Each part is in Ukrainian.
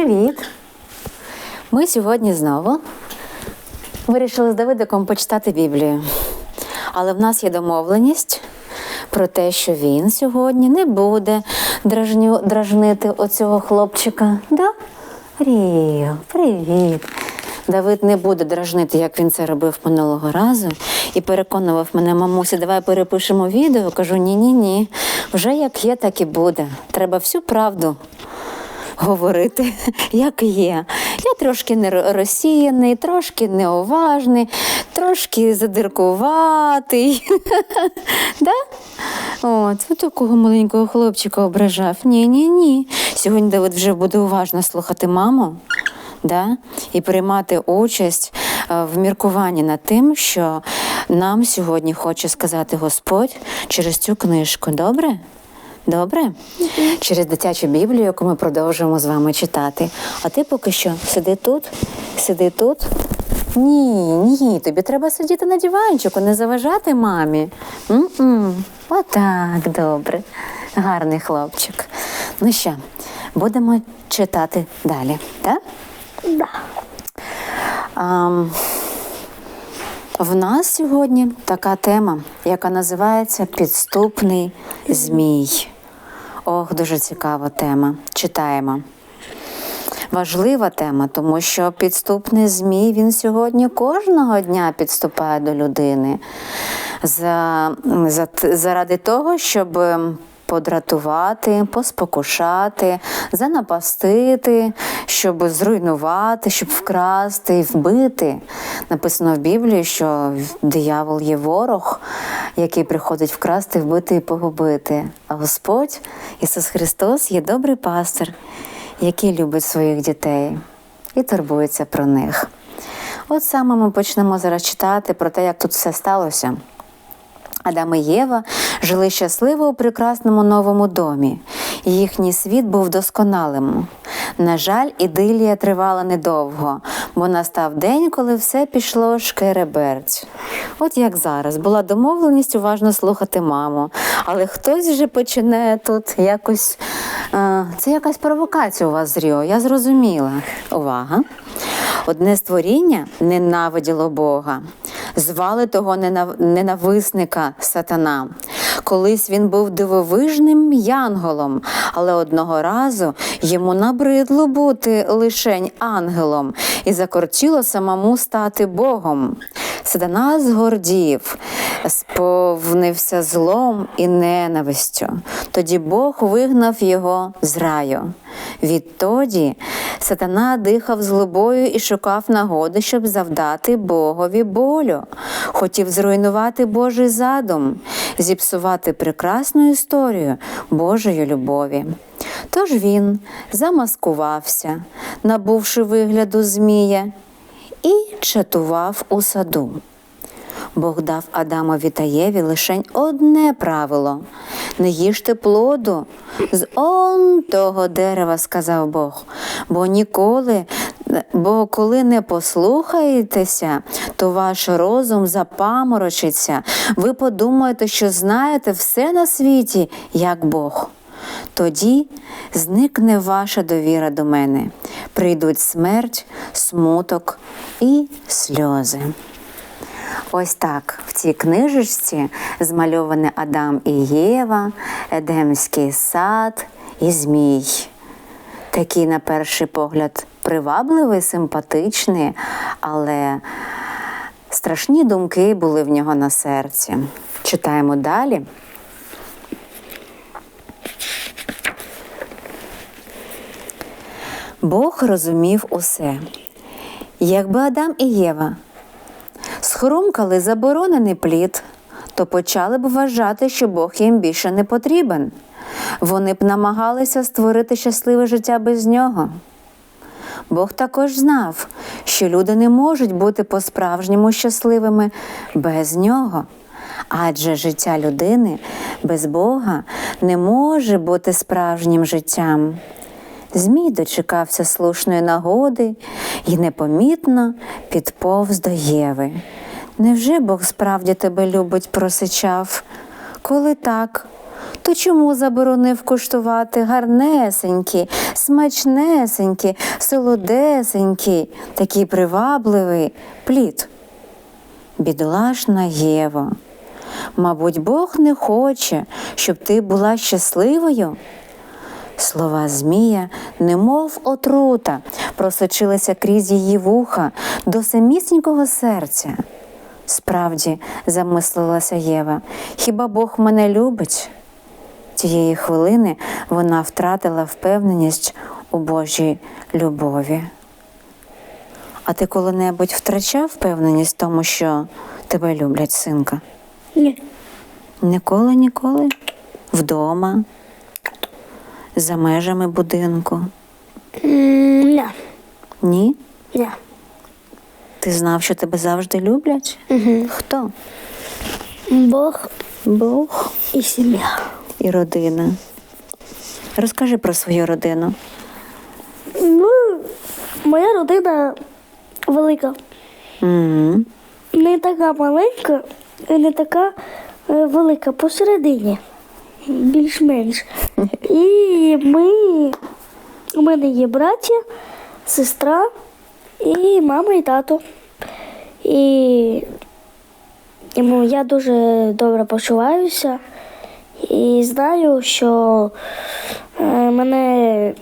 Привіт! Ми сьогодні знову вирішили з Давидиком почитати Біблію. Але в нас є домовленість про те, що він сьогодні не буде дражню, дражнити оцього хлопчика. Да? Ріо, привіт! Давид не буде дражнити, як він це робив минулого разу, і переконував мене, мамусі, давай перепишемо відео. Кажу, ні-ні ні. Вже як є, так і буде. Треба всю правду говорити, як є. Я трошки не розсіяний, трошки неуважний, трошки задиркуватий. да? От, от такого маленького хлопчика ображав. Ні, ні, ні. Сьогодні Давид вже буде уважно слухати маму. Да? І приймати участь е, в міркуванні над тим, що нам сьогодні хоче сказати Господь через цю книжку. Добре? Добре? Через дитячу Біблію, яку ми продовжуємо з вами читати. А ти поки що сиди тут, сиди тут. Ні, ні, тобі треба сидіти на диванчику, не заважати мамі. М-м. Отак, добре. Гарний хлопчик. Ну що, будемо читати далі, так? Да. Ам, в нас сьогодні така тема, яка називається Підступний змій. Ох, дуже цікава тема. Читаємо. Важлива тема, тому що підступний змій він сьогодні кожного дня підступає до людини за, за, заради того, щоб подратувати, поспокушати, занапастити, щоб зруйнувати, щоб вкрасти вбити. Написано в Біблії, що диявол є ворог, який приходить вкрасти, вбити і погубити. А Господь, Ісус Христос, є добрий пастир, який любить своїх дітей і турбується про них. От саме ми почнемо зараз читати про те, як тут все сталося. Адам і Єва жили щасливо у прекрасному новому домі. Їхній світ був досконалим. На жаль, ідилія тривала недовго, бо настав день, коли все пішло шкереберть. От як зараз була домовленість уважно слухати маму, але хтось вже починає тут якось. е, Це якась провокація у вас з Ріо, я зрозуміла. Увага! Одне створіння ненавиділо Бога, звали того ненав- ненависника сатана. Колись він був дивовижним янголом, але одного разу йому набридло бути лишень ангелом і закортіло самому стати Богом. Сатана згордів, сповнився злом і ненавистю. Тоді Бог вигнав його з раю. Відтоді сатана дихав злобою і шукав нагоди, щоб завдати Богові болю. Хотів зруйнувати Божий задум, зіпсувати прекрасну історію Божої любові. Тож він замаскувався, набувши вигляду змія, і чатував у саду. Бог дав Адамові та Єві лишень одне правило не їжте плоду з он того дерева, сказав Бог, бо ніколи, бо коли не послухаєтеся, то ваш розум запаморочиться. Ви подумаєте, що знаєте все на світі, як Бог. Тоді зникне ваша довіра до мене, прийдуть смерть, смуток і сльози. Ось так в цій книжечці змальовані Адам і Єва, Едемський сад і Змій. Такий, на перший погляд, привабливий, симпатичний, але страшні думки були в нього на серці. Читаємо далі. Бог розумів усе. Якби Адам і Єва схрумкали заборонений плід, то почали б вважати, що Бог їм більше не потрібен. Вони б намагалися створити щасливе життя без нього. Бог також знав, що люди не можуть бути по-справжньому щасливими без нього. Адже життя людини без Бога не може бути справжнім життям. Змій дочекався слушної нагоди і непомітно підповз до Єви. Невже Бог справді тебе любить, просичав? Коли так, то чому заборонив куштувати гарнесенький, смачнесенький, солодесенький, такий привабливий плід? Бідолашна Єва. Мабуть, Бог не хоче, щоб ти була щасливою. Слова Змія, немов отрута, просочилися крізь її вуха до самісінького серця. Справді, замислилася Єва, хіба Бог мене любить? Тієї хвилини вона втратила впевненість у Божій любові. А ти коли-небудь втрачав впевненість в тому, що тебе люблять, синка? Ні. Ніколи, ніколи? Вдома, за межами будинку. М, Ні. Ні? Ні. Ти знав, що тебе завжди люблять? Угу. Хто? Бог Бог і сім'я. і родина. Розкажи про свою родину. Ну, моя родина велика. М, Не така маленька і не така е, велика посередині. Більш-менш. І ми, у мене є браття, сестра і мама і тато. І, і ну, я дуже добре почуваюся і знаю, що е, мене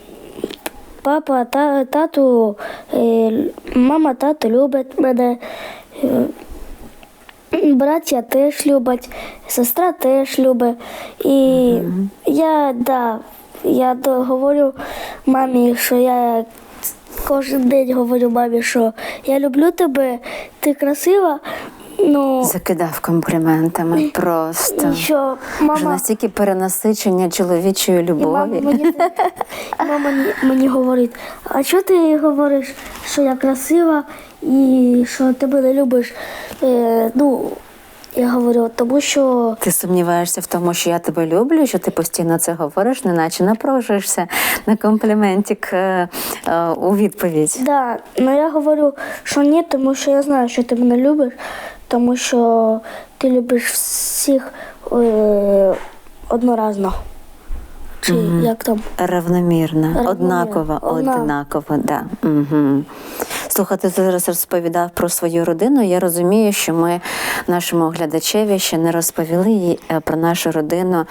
папа, та, тату, е, мама, тато люблять мене. Браття теж люблять, сестра теж любить. І я, да, я говорю мамі, що я кожен день говорю мамі, що я люблю тебе, ти красива. Ну, Закидав компліментами просто. Що мама Вже настільки перенасичення чоловічої і мама, любові. мені, і мама мені, мені говорить, а чого ти говориш, що я красива і що ти мене любиш? Е, ну, я говорю, тому що Ти сумніваєшся в тому, що я тебе люблю, що ти постійно це говориш, неначе напружуєшся на компліментик е, е, у відповідь. Да, ну я говорю, що ні, тому що я знаю, що ти мене любиш, тому що ти любиш всіх е, одноразно. Чи як там? Равномірно, Равномірно, однаково, одна- однаково, да. Угу. Слухайте, ти зараз розповідав про свою родину. Я розумію, що ми нашому глядачеві ще не розповіли їй, е, про нашу родину,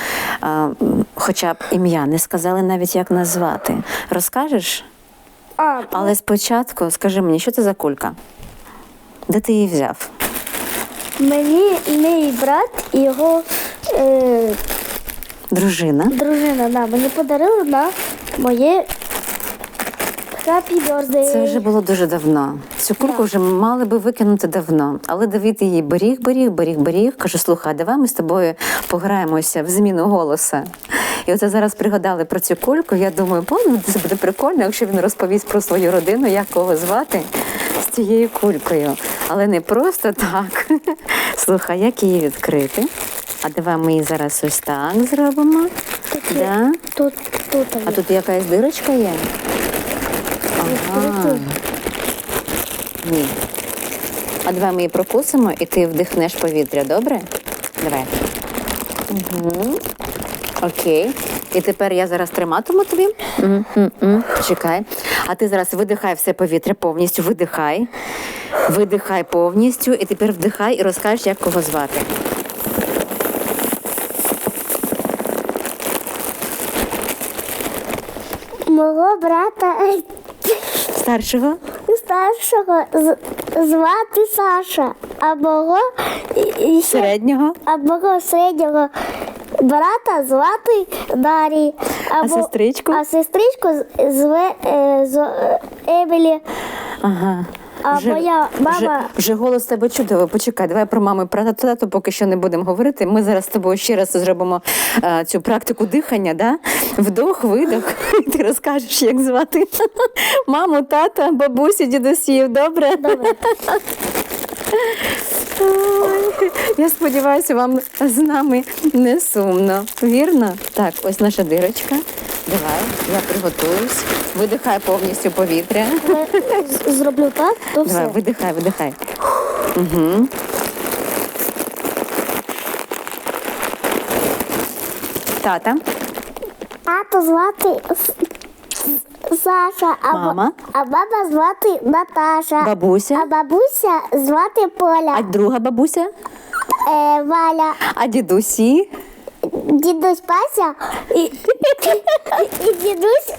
хоча б ім'я, не сказали навіть, як назвати. Розкажеш? А, Але спочатку скажи мені, що це за кулька? Де ти її взяв? мені мій брат і його е, Дружина. дружина да, мені подарили на моє Happy Birthday. Це вже було дуже давно. Цю кульку вже мали би викинути давно. Але Давид її беріг, беріг, беріг, беріг. Каже, слухай, давай ми з тобою пограємося в зміну голоса. І оце зараз пригадали про цю кульку. Я думаю, боже, це буде прикольно, якщо він розповість про свою родину, як кого звати з цією кулькою. Але не просто так. Слухай, як її відкрити? А давай ми її зараз ось так зробимо. Да? Тут, тут, А тут якась дирочка є? Ага. Ні. А давай ми її прокусимо і ти вдихнеш повітря, добре? Давай. Угу. Окей. І тепер я зараз триматиму тобі. М-м-м. Чекай. А ти зараз видихай все повітря повністю, видихай. Видихай повністю. І тепер вдихай і розкажеш, як кого звати. Мого брата Старшого? старшого звати Саша, а мого Середнього? а мого середнього брата звати Дарій. А сестричку? А сестричку зве з- Емілі. Ага. А моя мама- Вже, вже голос тебе чудово. Почекай, давай про маму і про тату поки що не будемо говорити. Ми зараз з тобою ще раз зробимо е, цю практику дихання, да? Вдох, видох. І ти розкажеш, як звати маму, тата, бабусю, дідусів. Добре? Добре. Ой, Я сподіваюся, вам з нами не сумно. Вірно? Так, ось наша дирочка. Давай, я приготуюсь. Видихай повністю повітря. Зроблю так, то Давай, видихай, видихай. Угу. Тата, Тато звати Саша, а, ба- Мама? а баба звати Наташа. бабуся, А бабуся звати Поля, а друга бабуся, е, Валя, а дідусі. дідусь Пася і, і дідусь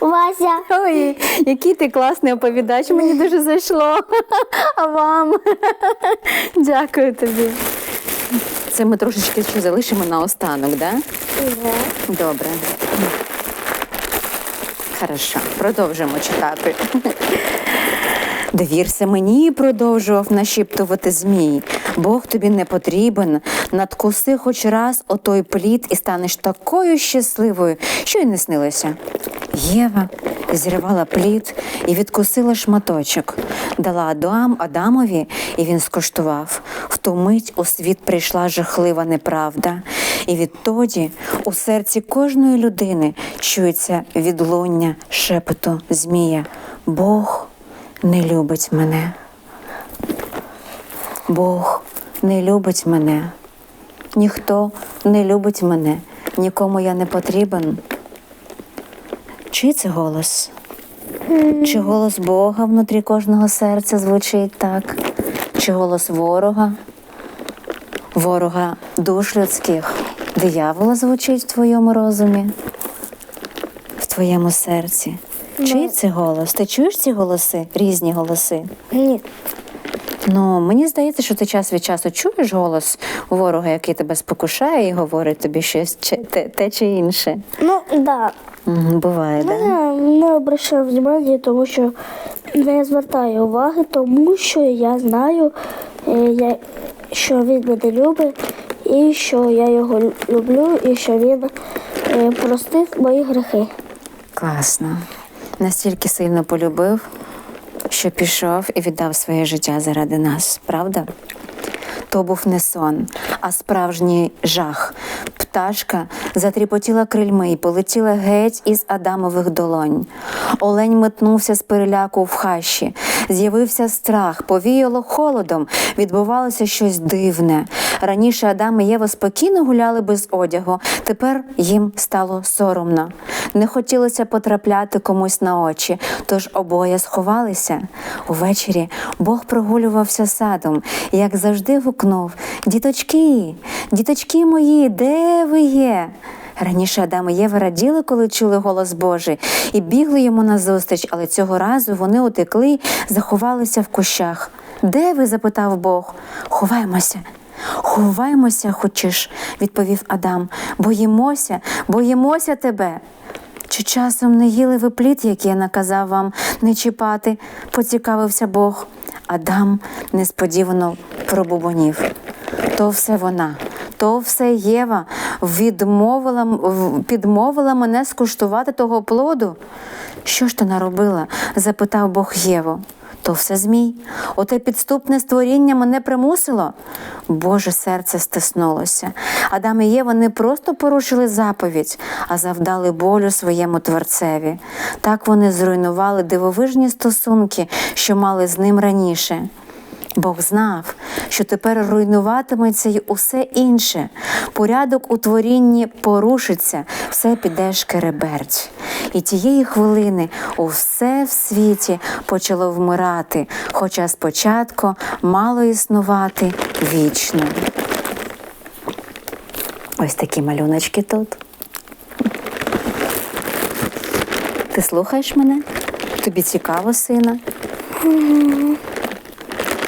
Вася. Ой, який ти класний оповідач, мені дуже зайшло. А вам? Дякую тобі. Це ми трошечки ще залишимо наостанок, так? Да? Добре. Хорошо, продовжимо читати. Довірся мені, продовжував нашіптувати змій. Бог тобі не потрібен. Надкуси хоч раз отой плід і станеш такою щасливою, що й не снилося. Єва зірвала плід і відкусила шматочок, дала Адам Адамові, і він скуштував. В ту мить у світ прийшла жахлива неправда, і відтоді у серці кожної людини чується відлуння шепоту змія. Бог не любить мене. Бог не любить мене. Ніхто не любить мене, нікому я не потрібен. Чий це голос? Чи голос Бога внутрі кожного серця звучить так? Чи голос ворога? Ворога душ людських. Диявола звучить в твоєму розумі, в твоєму серці. Чий це голос? Ти чуєш ці голоси? Різні голоси? Ні. Ну, мені здається, що ти час від часу чуєш голос ворога, який тебе спокушає і говорить тобі щось чи- те, те чи інше. Ну, так. Да. Буває, так? Да? Я не обращаю внимання, тому що не звертаю уваги, тому що я знаю, е, я, що він мене любить, і що я його люблю, і що він е, простив мої грехи. Класно. Настільки сильно полюбив, що пішов і віддав своє життя заради нас, правда? То був не сон, а справжній жах. Пташка затріпотіла крильми і полетіла геть із Адамових долонь. Олень метнувся з переляку в хащі. З'явився страх, повіяло холодом, відбувалося щось дивне. Раніше Адам і Єва спокійно гуляли без одягу, тепер їм стало соромно. Не хотілося потрапляти комусь на очі, тож обоє сховалися. Увечері Бог прогулювався садом як завжди, гукнув: Діточки, діточки мої, де ви є? Раніше Адам і Єва раділи, коли чули голос Божий, і бігли йому назустріч, але цього разу вони утекли, заховалися в кущах. Де ви? запитав Бог. Ховаємося. Ховаємося, хочеш, відповів Адам. Боїмося, боїмося тебе. Чи часом не їли ви плід, який я наказав вам не чіпати? поцікавився Бог. Адам несподівано пробубонів. То все вона, то все Єва відмовила, підмовила мене скуштувати того плоду. Що ж ти наробила? запитав Бог Єву. То все змій. Оте підступне створіння мене примусило. Боже серце стиснулося. Адам і Єва не просто порушили заповідь, а завдали болю своєму творцеві. Так вони зруйнували дивовижні стосунки, що мали з ним раніше. Бог знав, що тепер руйнуватиметься й усе інше. Порядок у творінні порушиться, все піде шкереберть. І тієї хвилини усе в світі почало вмирати, хоча спочатку мало існувати вічно. Ось такі малюночки тут. Ти слухаєш мене? Тобі цікаво, сина?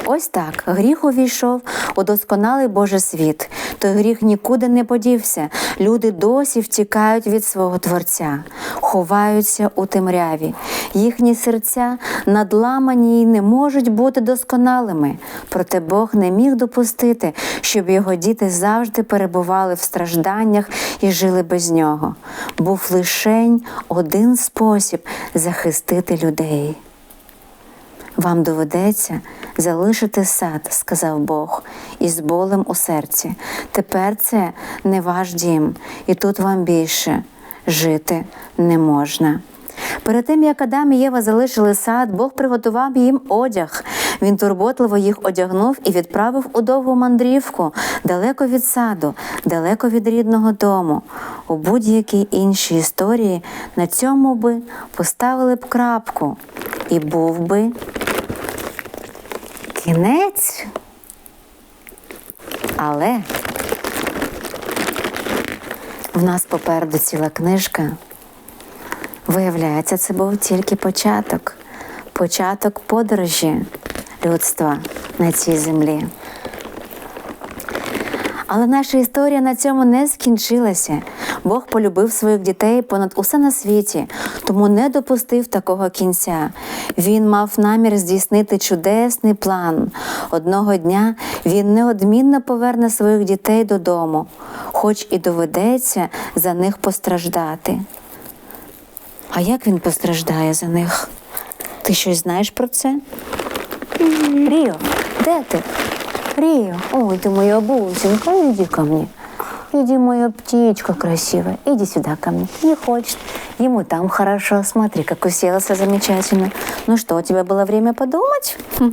Ось так гріх увійшов у досконалий Божий світ. Той гріх нікуди не подівся. Люди досі втікають від свого Творця, ховаються у темряві. Їхні серця надламані і не можуть бути досконалими. Проте Бог не міг допустити, щоб його діти завжди перебували в стражданнях і жили без нього. Був лишень один спосіб захистити людей. Вам доведеться залишити сад, сказав Бог, із болем у серці. Тепер це не ваш дім, і тут вам більше жити не можна. Перед тим, як Адам і Єва залишили сад, Бог приготував їм одяг. Він турботливо їх одягнув і відправив у довгу мандрівку, далеко від саду, далеко від рідного дому. У будь-якій іншій історії на цьому би поставили б крапку, і був би кінець. Але в нас попереду ціла книжка. Виявляється, це був тільки початок, початок подорожі людства на цій землі. Але наша історія на цьому не скінчилася. Бог полюбив своїх дітей понад усе на світі, тому не допустив такого кінця. Він мав намір здійснити чудесний план. Одного дня він неодмінно поверне своїх дітей додому, хоч і доведеться за них постраждати. А як він постраждає за них? Ти щось знаєш про це? Ріо, де ти? Ріо, ой, ты моя бусинка, иди ко мне. Иди, моя птичка красивая, иди сюда ко мне. Не хочет. Ему там хорошо. Смотри, как уселся замечательно. Ну что, у тебя было время подумать?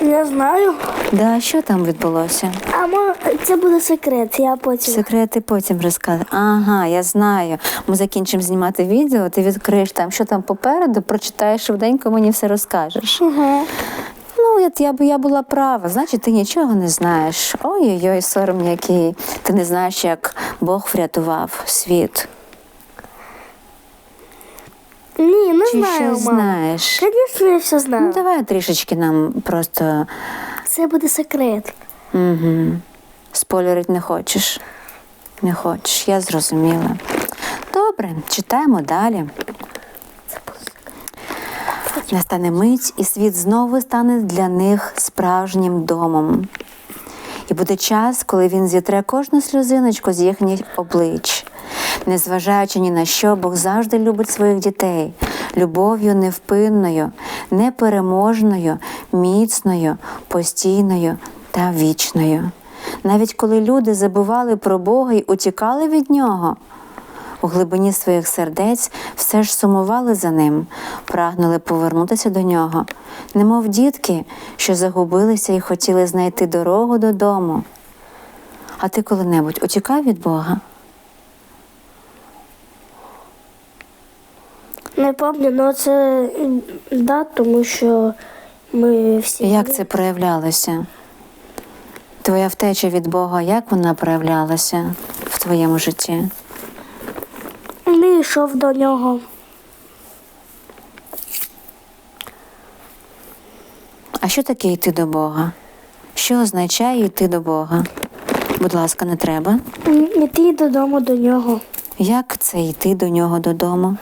Не знаю. Да, що там відбулося? А мо, це буде секрет, я потім. Секрети потім розказуй. Ага, я знаю. Ми закінчимо знімати відео, ти відкриєш там, що там попереду, прочитаєш швиденько, мені все розкажеш. Угу. Ну, я, я, б- я була права, значить, ти нічого не знаєш. Ой-ой-ой, сором який. Ти не знаєш, як Бог врятував світ. Ні, не Чи знаю, щось мам. знаєш? Звісно, я все Ну, давай трішечки нам просто Це буде секрет. угу. спойлерить не хочеш. Не хочеш, я зрозуміла. Добре, читаємо далі. Настане мить, і світ знову стане для них справжнім домом. І буде час, коли він зітре кожну сльозиночку з їхніх облич. Незважаючи ні на що, Бог завжди любить своїх дітей любов'ю невпинною, непереможною, міцною, постійною та вічною. Навіть коли люди забували про Бога й утікали від нього, у глибині своїх сердець все ж сумували за ним, прагнули повернутися до нього, немов дітки, що загубилися і хотіли знайти дорогу додому. А ти коли-небудь утікав від Бога? Не пам'ятаю, але це да, тому що ми всі. Як це проявлялося? Твоя втеча від Бога, як вона проявлялася в твоєму житті? Не йшов до нього. А що таке йти до Бога? Що означає йти до Бога? Будь ласка, не треба. М, Іти додому до нього. Як це йти до нього додому?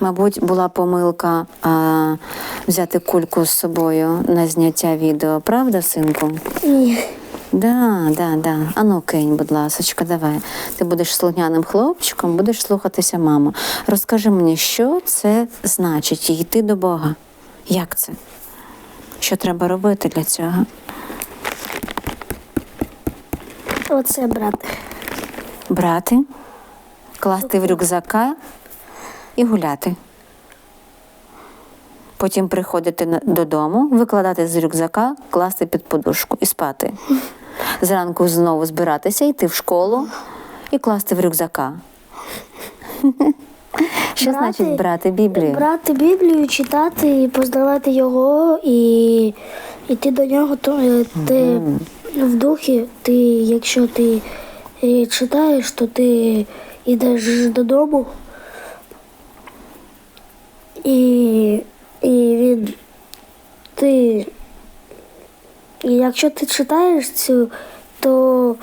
Мабуть, була помилка а, взяти кульку з собою на зняття відео, правда, синку? Ні. Да, да, да. Ану, кинь, будь ласочка, давай. Ти будеш слухняним хлопчиком, будеш слухатися маму. Розкажи мені, що це значить йти до Бога? Як це? Що треба робити для цього? Оце брат. Брати, класти в рюкзака і гуляти. Потім приходити додому, викладати з рюкзака, класти під подушку і спати. Зранку знову збиратися, йти в школу і класти в рюкзака. Що Брати- значить брати Біблію? Брати Біблію, читати, і познавати його і йти до нього, то е, ти в духі, ти, якщо ти е, читаєш, то ти йдеш додому. І, і він ти. І якщо ти читаєш цю, то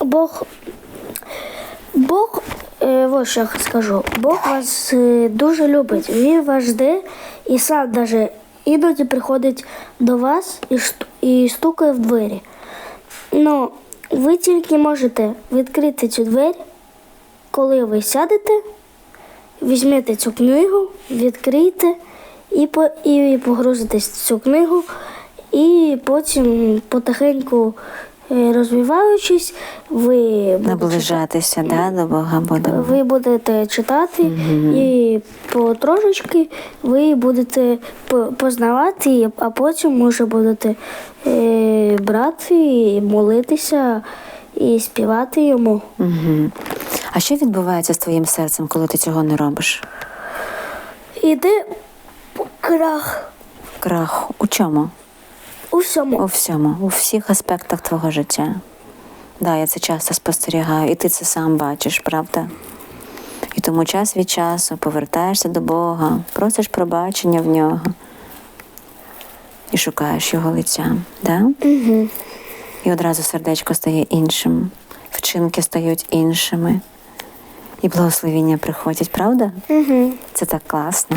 Бог Бог, е, ось я скажу, Бог вас е, дуже любить. Він вас жде і сам даже іноді приходить до вас і, стукає в двері. Ну, ви тільки можете відкрити цю двері, коли ви сядете, візьмете цю книгу, відкрийте і, і погрузитесь в цю книгу, і потім потихеньку е, розвиваючись, ви Наближатися да, до Бога будемо. ви будете читати і потрошечки ви будете познавати, а потім вже будете е, брати, і молитися і співати йому. Угу. А що відбувається з твоїм серцем, коли ти цього не робиш? Іде крах Крах у чому? У всьому. У всьому, у всіх аспектах твого життя. Да, я це часто спостерігаю, і ти це сам бачиш, правда? І тому час від часу повертаєшся до Бога, просиш пробачення в нього і шукаєш його лиця. Да? Угу. І одразу сердечко стає іншим, вчинки стають іншими, і благословіння приходять, правда? Угу. Це так класно.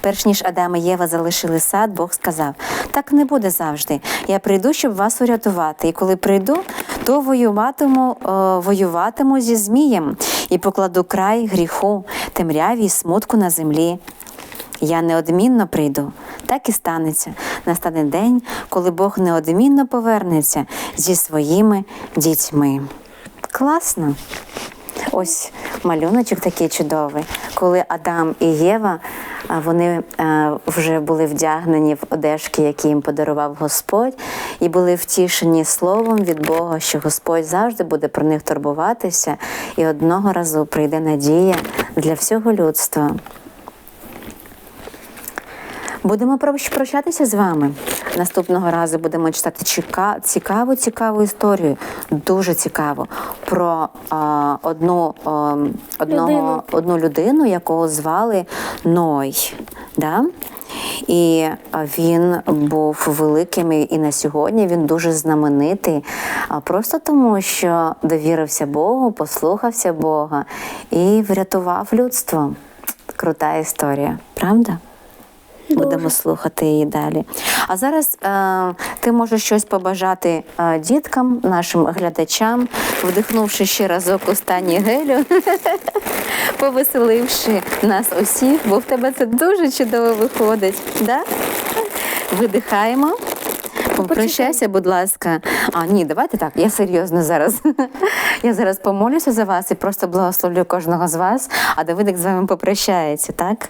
Перш ніж Адам і Єва залишили сад, Бог сказав: так не буде завжди. Я прийду, щоб вас урятувати. І коли прийду, то воюватиму, е, воюватиму зі Змієм і покладу край гріху, темряві й смутку на землі. Я неодмінно прийду. Так і станеться. Настане день, коли Бог неодмінно повернеться зі своїми дітьми. Класно. Ось малюночок такий чудовий, коли Адам і Єва вони е, вже були вдягнені в одежки, які їм подарував Господь, і були втішені словом від Бога, що Господь завжди буде про них турбуватися, і одного разу прийде надія для всього людства. Будемо прощатися з вами. Наступного разу будемо читати цікаву, цікаву історію, дуже цікаву про а, одну, а, одного, Людину. одну людину, якого звали Ной. Да? І він був великим, і і на сьогодні він дуже знаменитий, а, просто тому, що довірився Богу, послухався Бога і врятував людство. Крута історія, правда? Будемо слухати її далі. А зараз е, ти можеш щось побажати е, діткам, нашим глядачам, вдихнувши ще разок останній гелю, повеселивши нас усіх, бо в тебе це дуже чудово виходить. Да? Видихаємо. Попрощайся, будь ласка. А, ні, давайте так. Я серйозно зараз. Я зараз помолюся за вас і просто благословлю кожного з вас, а Давидик з вами попрощається, так?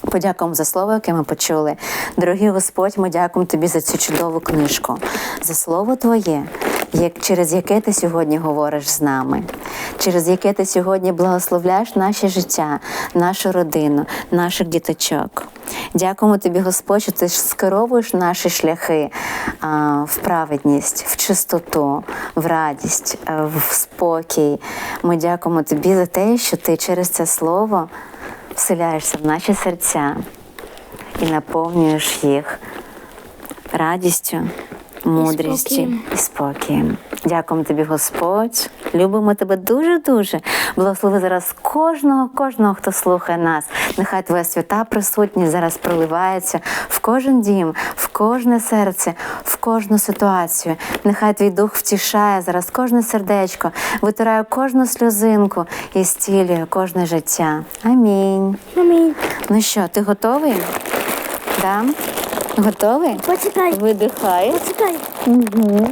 Подякуємо за слово, яке ми почули. Дорогий Господь, ми дякуємо тобі за цю чудову книжку, за слово Твоє, як, через яке ти сьогодні говориш з нами, через яке ти сьогодні благословляєш наше життя, нашу родину, наших діточок. Дякуємо тобі, Господь, що ти скеровуєш наші шляхи а, в праведність, в чистоту, в радість, а, в спокій. Ми дякуємо тобі за те, що ти через це слово вселяєшся в наші серця і наповнюєш їх радістю, спокієм. і спокієм. Дякуємо тобі, Господь. Любимо тебе дуже-дуже. Благослови зараз кожного, кожного, хто слухає нас. Нехай твоя свята присутність зараз проливається в кожен дім, в кожне серце, в кожну ситуацію. Нехай твій дух втішає зараз кожне сердечко, витирає кожну сльозинку і зцілює кожне життя. Амінь. Амінь. Ну що, ти готовий? Да? Готовий? Почекай, Видихай. почекай. Угу.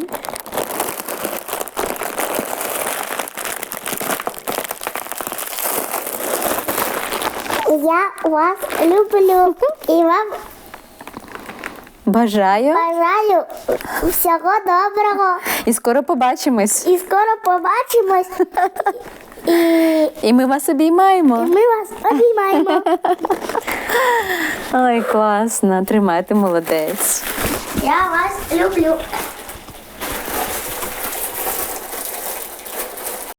Я вас люблю і вам Бажаю бажаю всього доброго. і скоро побачимось. І скоро побачимось. І ми вас обіймаємо. ми вас обіймаємо. Ой, класно. Тримайте молодець. Я вас люблю.